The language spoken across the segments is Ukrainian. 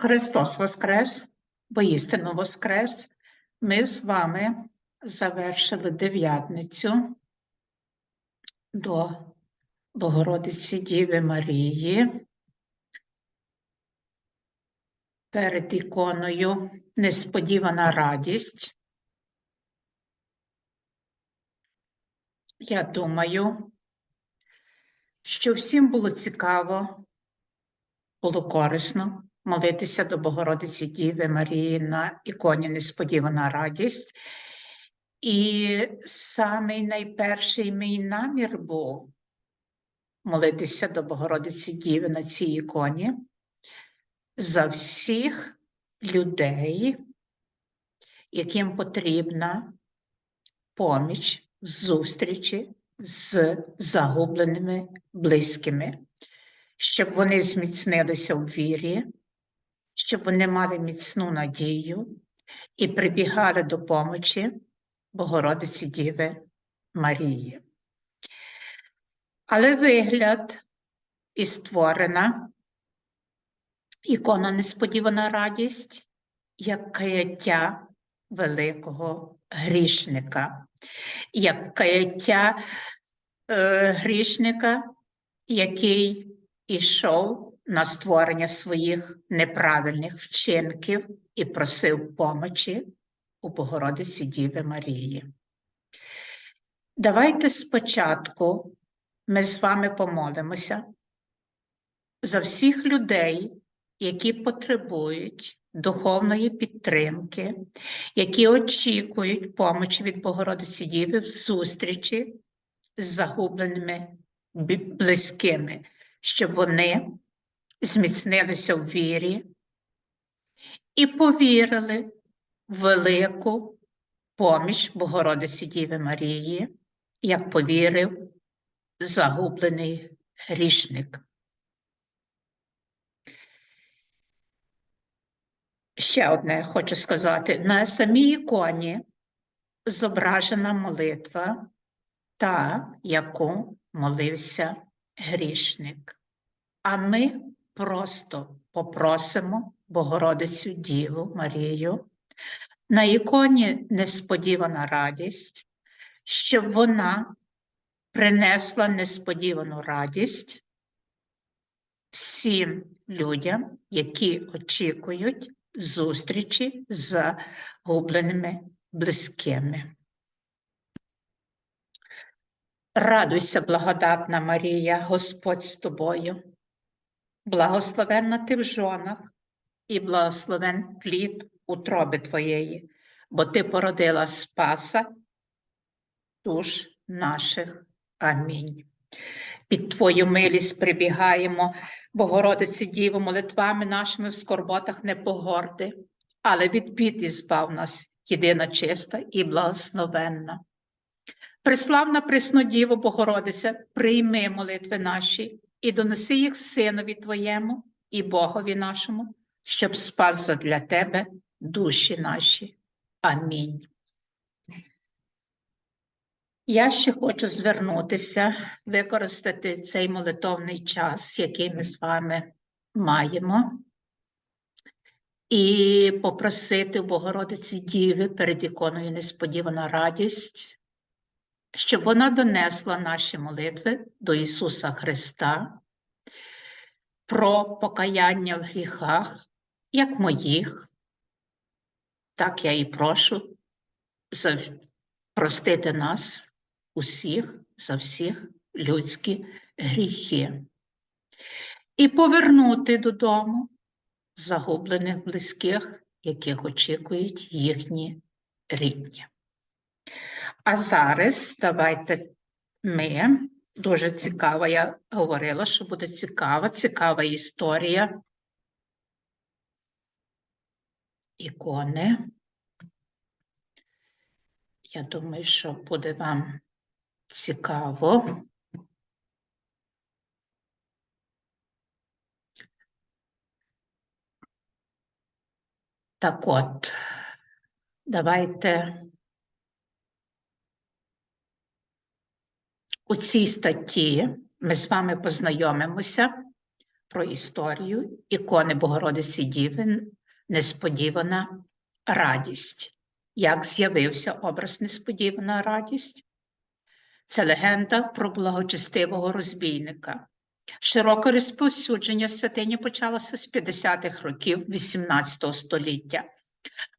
Христос Воскрес, воістину Воскрес. Ми з вами завершили дев'ятницю до Богородиці Діви Марії. Перед іконою несподівана радість. Я думаю, що всім було цікаво, було корисно молитися до Богородиці Діви Марії на іконі Несподівана радість. І самий найперший мій намір був молитися до Богородиці Діви на цій іконі за всіх людей, яким потрібна поміч в зустрічі з загубленими близькими, щоб вони зміцнилися в вірі, щоб вони мали міцну надію і прибігали до помочі Богородиці Діви Марії. Але вигляд і створена ікона Несподівана радість як каяття великого грішника, як каяття е, грішника, який ішов на створення своїх неправильних вчинків і просив помочі у Богородиці Діви Марії. Давайте спочатку ми з вами помолимося за всіх людей, які потребують духовної підтримки, які очікують помочі від Богородиці Діви в зустрічі з загубленими близькими, щоб вони зміцнилися в вірі і повірили в велику поміч Богородиці Діви Марії, як повірив загублений грішник. Ще одне хочу сказати: на самій іконі зображена молитва, та, яку молився грішник. А ми просто попросимо Богородицю Діву Марію. На іконі несподівана радість, щоб вона принесла несподівану радість всім людям, які очікують зустрічі з загубленими близькими. Радуйся, благодатна Марія, Господь з тобою. Благословенна ти в жонах, і благословен плід утроби твоєї, бо ти породила Спаса душ наших. Амінь. Під Твою милість прибігаємо, Богородиці Діво, молитвами нашими в скорботах не погорди, але від бід і збав нас, єдина чиста і благословенна. Преславна Преснодіво Богородиця, прийми молитви наші і донеси їх Синові Твоєму і Богові нашому, щоб спас задля Тебе душі наші. Амінь. Я ще хочу звернутися, використати цей молитовний час, який ми з вами маємо, і попросити у Богородиці Діви перед іконою Несподівана радість, щоб вона донесла наші молитви до Ісуса Христа про покаяння в гріхах, як моїх, так я і прошу простити нас усіх за всіх людські гріхи і повернути додому загублених близьких, яких очікують їхні рідні. А зараз давайте ми дуже цікава, я говорила, що буде цікава, цікава історія ікони. Я думаю, що буде вам цікаво. Так от, давайте у цій статті ми з вами познайомимося про історію ікони Богородиці Діви Несподівана радість. Як з'явився образ Несподівана радість? Це легенда про благочестивого розбійника. Широке розповсюдження святині почалося з 50-х років XVIII століття.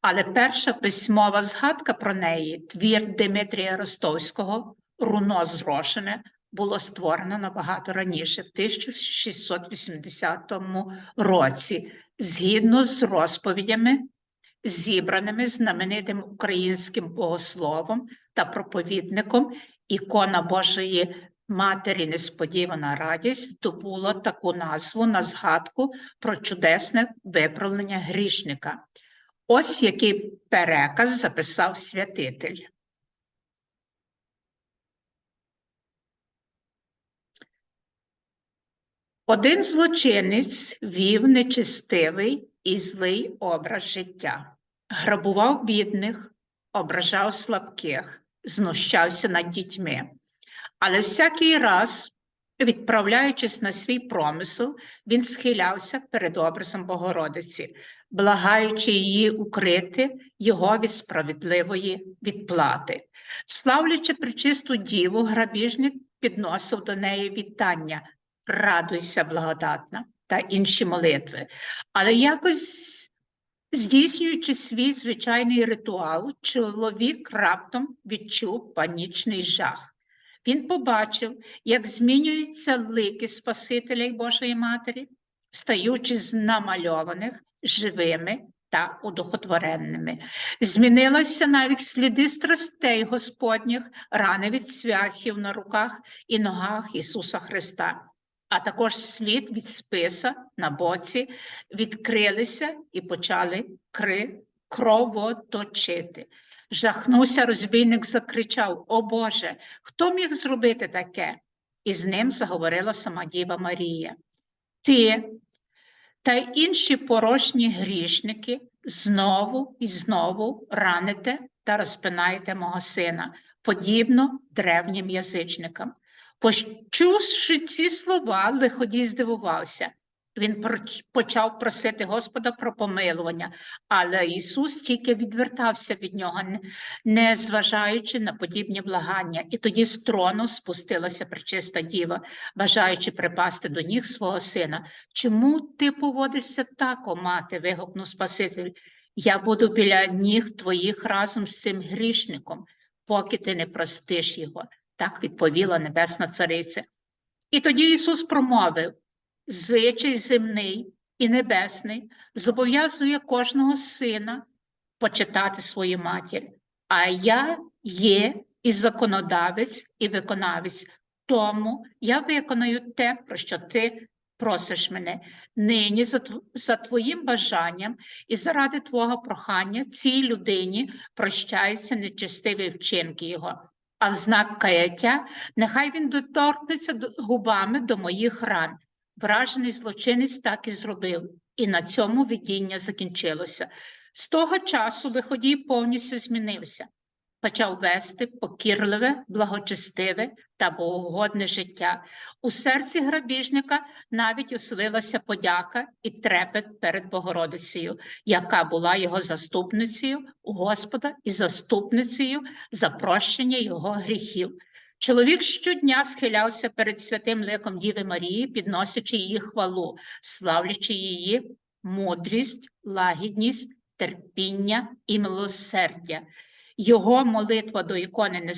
Але перша письмова згадка про неї, твір Дмитрія Ростовського, Руно зрошене, було створено набагато раніше, в 1680 році, згідно з розповідями, зібраними знаменитим українським богословом та проповідником, ікона Божої Матері Несподівана радість здобула таку назву на згадку про чудесне виправлення грішника. Ось який переказ записав святитель. Один злочинець вів нечистивий і злий образ життя, грабував бідних, ображав слабких, знущався над дітьми. Але всякий раз, відправляючись на свій промисел, він схилявся перед образом Богородиці, благаючи її укрити його від справедливої відплати. Славлячи причисту діву, грабіжник підносив до неї вітання, радуйся, благодатна та інші молитви. Але якось здійснюючи свій звичайний ритуал, чоловік раптом відчув панічний жах. Він побачив, як змінюються лики Спасителя й Божої Матері, стаючи з намальованих живими та удохотворенними. Змінилися навіть сліди страстей Господніх, рани від свяхів на руках і ногах Ісуса Христа, а також слід від списа на боці відкрилися і почали кри кровоточити. Жахнувся розбійник, закричав: О Боже, хто міг зробити таке? І з ним заговорила сама Діва Марія. Ти та інші порожні грішники знову і знову раните та розпинаєте мого сина, подібно древнім язичникам. Почувши ці слова, лиходій здивувався. Він почав просити Господа про помилування, але Ісус тільки відвертався від нього, не зважаючи на подібні благання. І тоді з трону спустилася пречиста діва, бажаючи припасти до ніг свого сина. Чому ти поводишся так, о мати? вигукнув Спаситель. Я буду біля ніг твоїх разом з цим грішником, поки ти не простиш його. Так відповіла Небесна Цариця. І тоді Ісус промовив звичай земний і небесний зобов'язує кожного сина почитати свою матір. А я є і законодавець, і виконавець. Тому я виконаю те, про що ти просиш мене. Нині за, за твоїм бажанням і заради твого прохання цій людині прощаються нечестиві вчинки його. А в знак каяття нехай він доторкнеться губами до моїх ран. Вражений злочинець так і зробив, і на цьому видіння закінчилося. З того часу виходій повністю змінився, почав вести покірливе, благочестиве та богогодне життя. У серці грабіжника навіть оселилася подяка і трепет перед Богородицею, яка була його заступницею у Господа і заступницею за прощення його гріхів. Чоловік щодня схилявся перед святим ликом Діви Марії, підносячи її хвалу, славлячи її мудрість, лагідність, терпіння і милосердя. Його молитва до ікони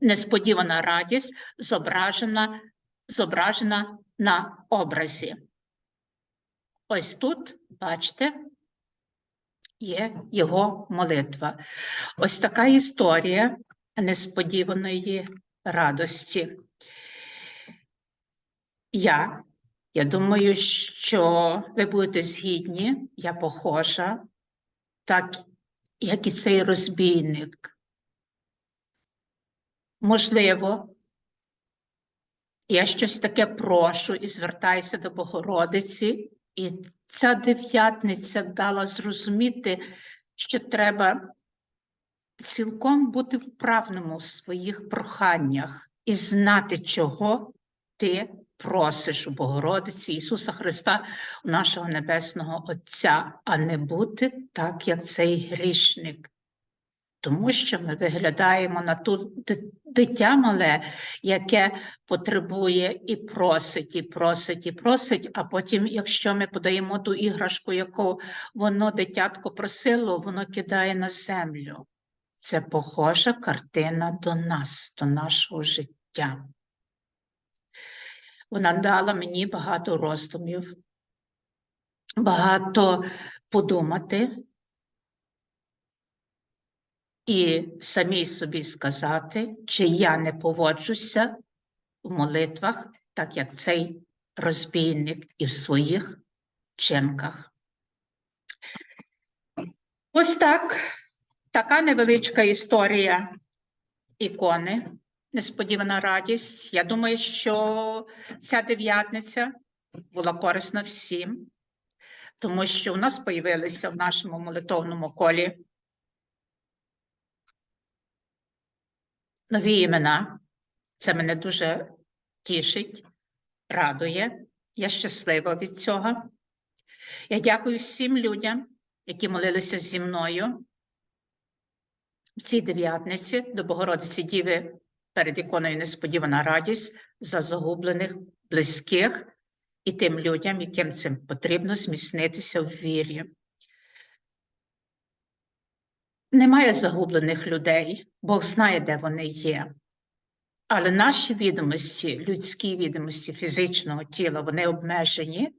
несподівана радість зображена, зображена на образі. Ось тут, бачите, є його молитва. Ось така історія несподіваної радості. Я, я думаю, що ви будете згідні, я похожа, так як і цей розбійник. Можливо, я щось таке прошу і звертаюся до Богородиці, і ця дев'ятниця дала зрозуміти, що треба цілком бути вправним у своїх проханнях і знати, чого ти просиш у Богородиці Ісуса Христа, у нашого Небесного Отця, а не бути так, як цей грішник. Тому що ми виглядаємо на ту дитя мале, яке потребує і просить, і просить, і просить. А потім, якщо ми подаємо ту іграшку, яку воно дитятко просило, воно кидає на землю. Це похожа картина до нас, до нашого життя. Вона дала мені багато роздумів, багато подумати і самій собі сказати, чи я не поводжуся в молитвах, так як цей розбійник і в своїх вчинках. Ось так, така невеличка історія ікони. Несподівана радість. Я думаю, що ця дев'ятниця була корисна всім, тому що у нас появилися в нашому молитовному колі нові імена. Це мене дуже тішить, радує. Я щаслива від цього. Я дякую всім людям, які молилися зі мною в цій дев'ятниці до Богородиці Діви перед іконою несподівана радість за загублених близьких і тим людям, яким цим потрібно зміцнитися в вірі. Немає загублених людей, Бог знає, де вони є. Але наші відомості, людські відомості фізичного тіла, вони обмежені.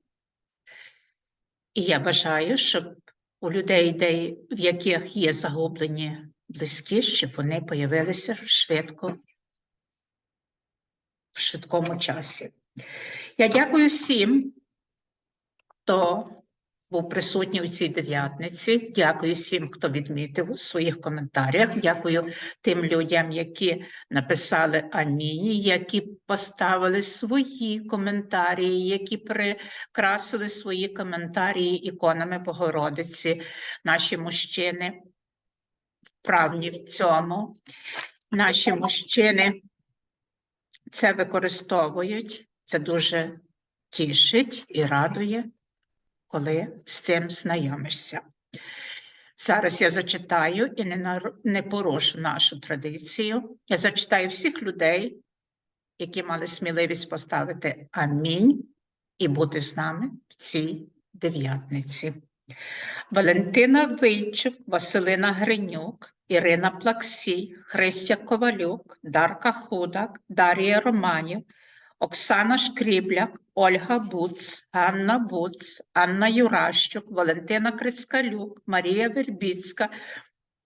І я бажаю, щоб у людей, де, в яких є загублені близькі, щоб вони появилися швидко, в швидкому часі. Я дякую всім, хто був присутній у цій дев'ятниці. Дякую всім, хто відмітив у своїх коментарях. Дякую тим людям, які написали амінь, які поставили свої коментарі, які прикрасили свої коментарі іконами Богородиці, наші мужчини вправні в цьому. Наші мужчини це використовують, це дуже тішить і радує, коли з цим знайомишся. Зараз я зачитаю і не, нар- не порушу нашу традицію. Я зачитаю всіх людей, які мали сміливість поставити амінь і бути з нами в цій дев'ятниці. Валентина Вийчук, Василина Гринюк, Ірина Плаксій, Христя Ковалюк, Дарка Худак, Дар'я Романів, Оксана Шкрібляк, Ольга Буц, Анна Буц, Анна Юращук, Валентина Крицкалюк, Марія Вербіцька,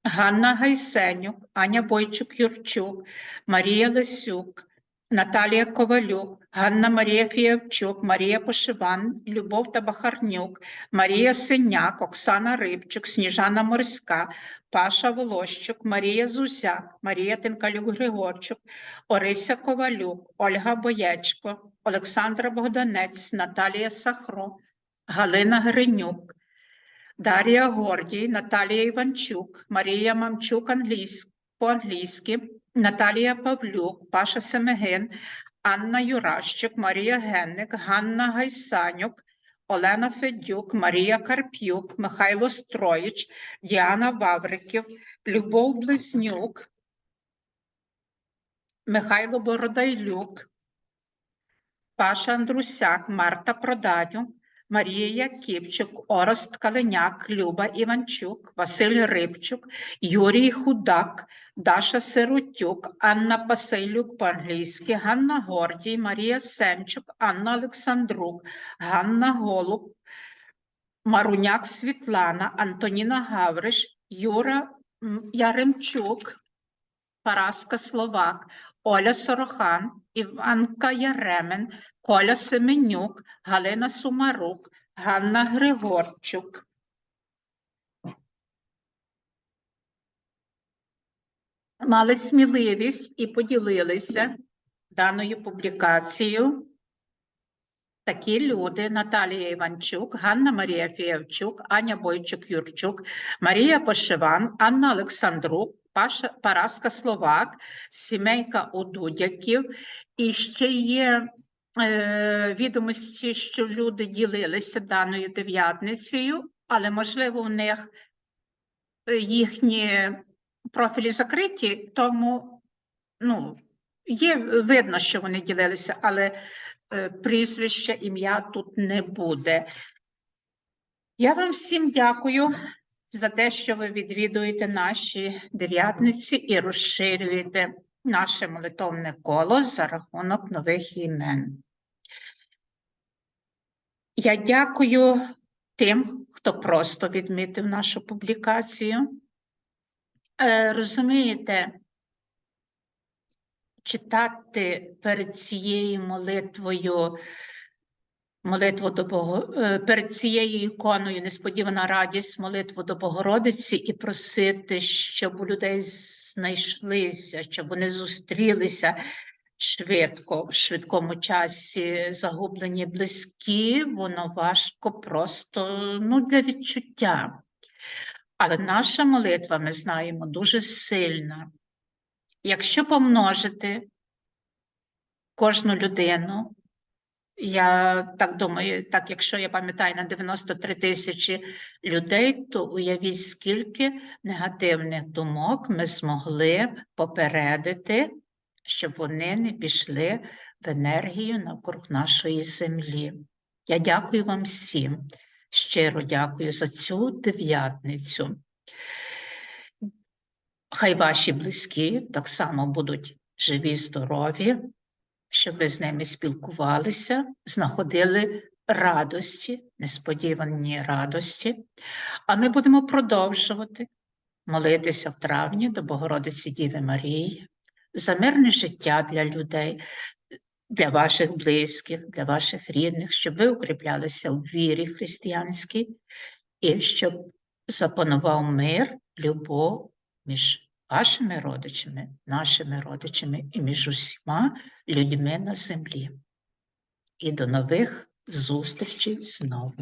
Ганна Гайсенюк, Аня Бойчук-Юрчук, Марія Лисюк, Наталія Ковалюк, Ганна Марія Фіявчук, Марія Пошиван, Любов Табахарнюк, Марія Синяк, Оксана Рибчук, Сніжана Морська, Паша Волощук, Марія Зузяк, Марія Тинкалюк-Григорчук, Орися Ковалюк, Ольга Боєчко, Олександра Богданець, Наталія Сахро, Галина Гринюк, Дар'я Гордій, Наталія Іванчук, Марія Мамчук англійськ, по-англійськи, Наталія Павлюк, Паша Семегин, Анна Юращик, Марія Генник, Ганна Гайсанюк, Олена Федюк, Марія Карп'юк, Михайло Строїч, Діана Вавриків, Любов Близнюк, Михайло Бородайлюк, Паша Андрусяк, Марта Продадю, Марія Яківчук, Орест Калиняк, Люба Іванчук, Василь Рибчук, Юрій Худак, Даша Сиротюк, Анна Пасилюк по-англійськи, Ганна Гордій, Марія Семчук, Анна Олександрук, Ганна Голуб, Маруняк Світлана, Антоніна Гавриш, Юра Яремчук, Параска Словак, Оля Сорохан, Іванка Яремен, Коля Семенюк, Галина Сумарук, Ганна Григорчук. Мали сміливість і поділилися даною публікацією такі люди: Наталія Іванчук, Ганна Марія Фіявчук, Аня Бойчук-Юрчук, Марія Пошиван, Анна Олександрук, Параска Словак, сімейка Одудяків. І ще є е, відомості, що люди ділилися даною дев'ятницею, але можливо у них е, їхні профілі закриті, тому ну, є видно, що вони ділилися, але е, прізвища, ім'я тут не буде. Я вам всім дякую за те, що ви відвідуєте наші дев'ятниці і розширюєте наше молитовне коло за рахунок нових імен. Я дякую тим, хто просто відмітив нашу публікацію. Е, Розумієте, читати перед цією молитвою, молитву до Бого, е, перед цією іконою несподівана радість, молитву до Богородиці і просити, щоб у людей знайшлися, щоб вони зустрілися швидко, в швидкому часі загублені близькі, воно важко просто ну, для відчуття. Але наша молитва, ми знаємо, дуже сильна. Якщо помножити кожну людину, я так думаю, так якщо я пам'ятаю на 93 тисячі людей, то уявіть, скільки негативних думок ми змогли попередити, щоб вони не пішли в енергію навкруг нашої землі. Я дякую вам всім, щиро дякую за цю дев'ятницю. Хай ваші близькі так само будуть живі, здорові, щоб ви з ними спілкувалися, знаходили радості, несподівані радості. А ми будемо продовжувати молитися в травні до Богородиці Діви Марії за мирне життя для людей, для ваших близьких, для ваших рідних, щоб ви укріплялися в вірі християнській і щоб запанував мир, любов між вашими родичами, нашими родичами і між усіма людьми на землі. І до нових зустрічей знову.